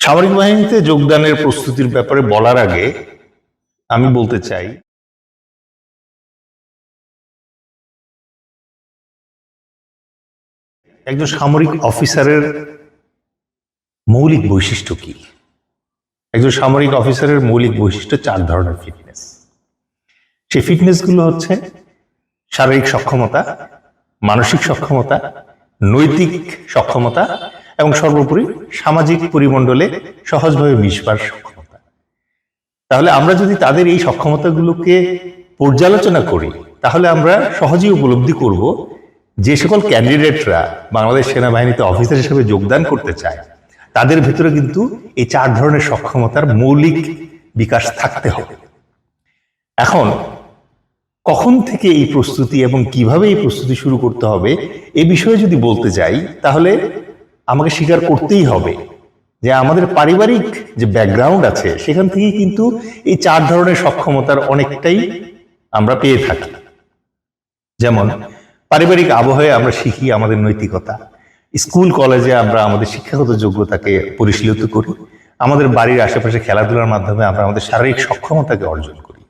সামরিক বাহিনীতে যোগদানের প্রস্তুতির ব্যাপারে বলার আগে আমি বলতে চাই, একজন সামরিক অফিসারের মৌলিক বৈশিষ্ট্য কি? একজন সামরিক অফিসারের মৌলিক বৈশিষ্ট্য চার ধরনের ফিটনেস। সেই ফিটনেসগুলো হচ্ছে শারীরিক সক্ষমতা, মানসিক সক্ষমতা, নৈতিক সক্ষমতা এবং সর্বোপরি সামাজিক পরিমণ্ডলে সহজভাবে মিশবার সক্ষমতা। তাহলে আমরা যদি তাদের এই সক্ষমতাগুলোকে পর্যালোচনা করি, তাহলে আমরা সহজেই উপলব্ধি করব যে সকল ক্যান্ডিডেটরা বাংলাদেশ সেনাবাহিনীতে অফিসার হিসেবে যোগদান করতে চায়, তাদের ভিতরে কিন্তু এই চার ধরনের সক্ষমতার মৌলিক বিকাশ থাকতে হবে। এখন, কখন থেকে এই প্রস্তুতি এবং কীভাবে এই প্রস্তুতি শুরু করতে হবে এ বিষয়ে যদি বলতে যাই, তাহলে আমাকে স্বীকার করতেই হবে যে আমাদের পারিবারিক যে ব্যাকগ্রাউন্ড আছে, সেখান থেকেই কিন্তু এই চার ধরনের সক্ষমতার অনেকটাই আমরা পেয়ে থাকি। যেমন, পারিবারিক আবহাওয়ায় আমরা শিখি আমাদের নৈতিকতা। স্কুল, কলেজে আমরা আমাদের শিক্ষাগত যোগ্যতাকে পরিশীলিত করি। আমাদের বাড়ির আশেপাশে খেলাধুলার মাধ্যমে আমরা আমাদের শারীরিক সক্ষমতাকে অর্জন করি।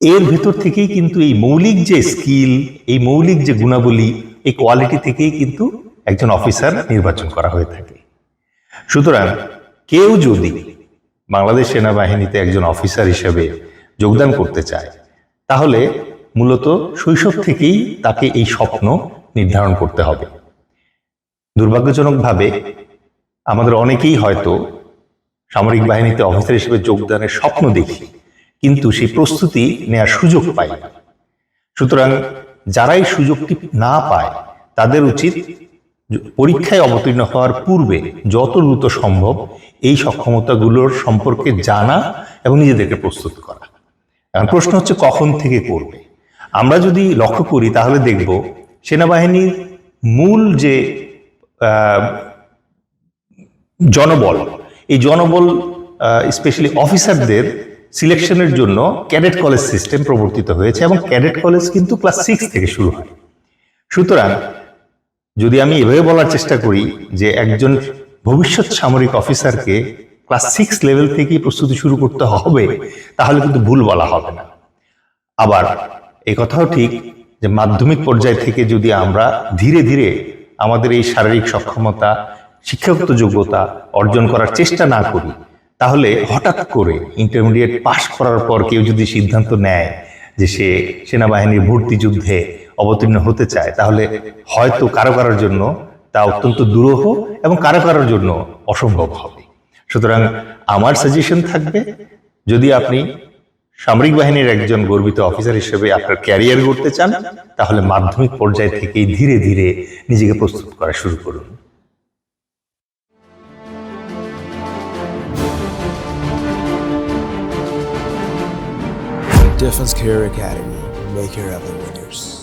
এর ভেতর থেকেই কিন্তু এই মৌলিক যে স্কিল এই মৌলিক যে গুণাবলী, এই কোয়ালিটি থেকেই কিন্তু একজন অফিসার নির্বাচন করা হয়ে থাকে। সুতরাং কেউ যদি বাংলাদেশ সেনাবাহিনীতে একজন অফিসার হিসেবে যোগদান করতে চায় তাহলে মূলত শৈশব থেকেই তাকে এই স্বপ্ন নির্ধারণ করতে হবে। দুর্ভাগ্যজনকভাবে আমাদের অনেকেই হয়তো সামরিক বাহিনীতে অফিসার হিসেবে যোগদানের স্বপ্ন দেখি কিন্তু সেই প্রস্তুতি নেওয়ার সুযোগ পাই না। সুতরাং যারাই সুযোগটি না পায় তাদের উচিত পরীক্ষায় অবতীর্ণ হওয়ার পূর্বে যত দ্রুত সম্ভব এই সক্ষমতাগুলোর সম্পর্কে জানা এবং নিজেদেরকে প্রস্তুত করা। এখন প্রশ্ন হচ্ছে, কখন থেকে করবে? আমরা যদি লক্ষ্য করি, তাহলে দেখব সেনাবাহিনীর মূল যে জনবল, এই জনবল স্পেশালি অফিসারদের সিলেকশনের জন্য ক্যাডেট কলেজ সিস্টেম প্রবর্তিত হয়েছে এবং ক্যাডেট কলেজ কিন্তু ক্লাস সিক্স থেকে শুরু হয়। সুতরাং যদি আমি এভাবে বলার চেষ্টা করি যে একজন ভবিষ্যৎ সামরিক অফিসারকে ক্লাস সিক্স লেভেল থেকেই প্রস্তুতি শুরু করতে হবে, তাহলে কিন্তু ভুল বলা হবে না। আবার এই কথাও ঠিক যে মাধ্যমিক পর্যায় থেকে যদি আমরা ধীরে ধীরে আমাদের এই শারীরিক সক্ষমতা, শিক্ষাগত যোগ্যতা অর্জন করার চেষ্টা না করি, তাহলে হঠাৎ করে ইন্টারমিডিয়েট পাশ করার পর কেউ যদি সিদ্ধান্ত নেয় যে সে সেনাবাহিনীর ভর্তি যুদ্ধে অবতীর্ণ হতে চায়, তাহলে হয়তো কারও কারোর জন্য তা অত্যন্ত দুরূহ এবং কারও কারোর জন্য অসম্ভব হবে সুতরাং আমার সাজেশন থাকবে, যদি আপনি সামরিক বাহিনীর একজন গর্বিত অফিসার হিসেবে আপনার ক্যারিয়ার গড়তে চান, তাহলে মাধ্যমিক পর্যায় থেকেই ধীরে ধীরে নিজেকে প্রস্তুত করা শুরু করুন Defense Career Academy. Make your ever winners.